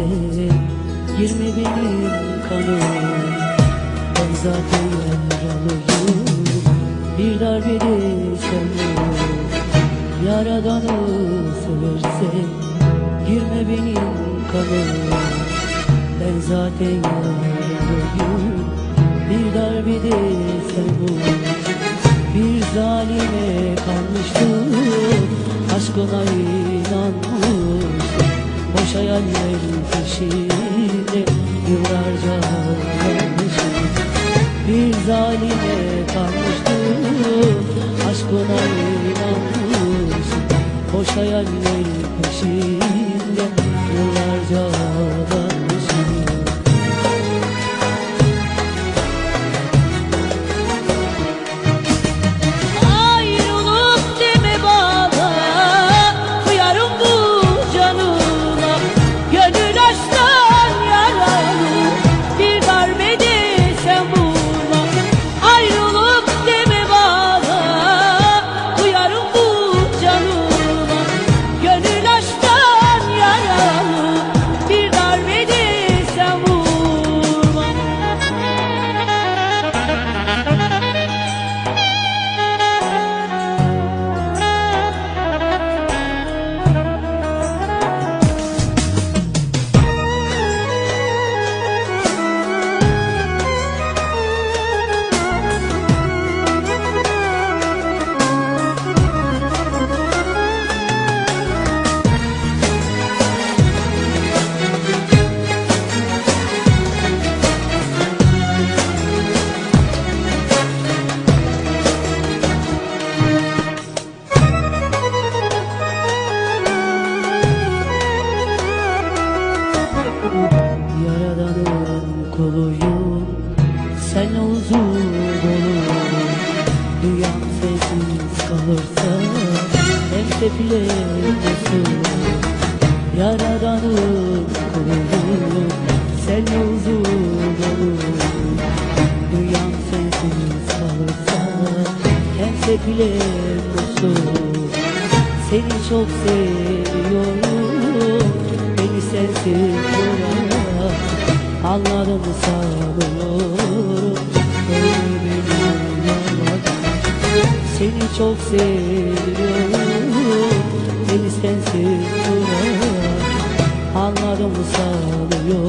Yirmi benim kanım Ben zaten yaralıyım Bir darbede canım Yaradanı seversen Girme benim kanım Ben zaten yaralıyım Bir darbede canım Bir zalime kalmıştım Aşkına iyi Boş hayaller peşinde Yıllarca kalmışım Bir zalime kalmıştım Aşkına inanmışım Boş hayaller peşinde Tepile olsun Yaradanın Sen huzur dolu Dünyam sessiz kalırsa Hem tepile olsun Seni çok seviyorum Beni sensiz bırak. Anladım sanıyorum Öyle beni yalan Seni çok seviyorum. sensiz Anladım sanıyorum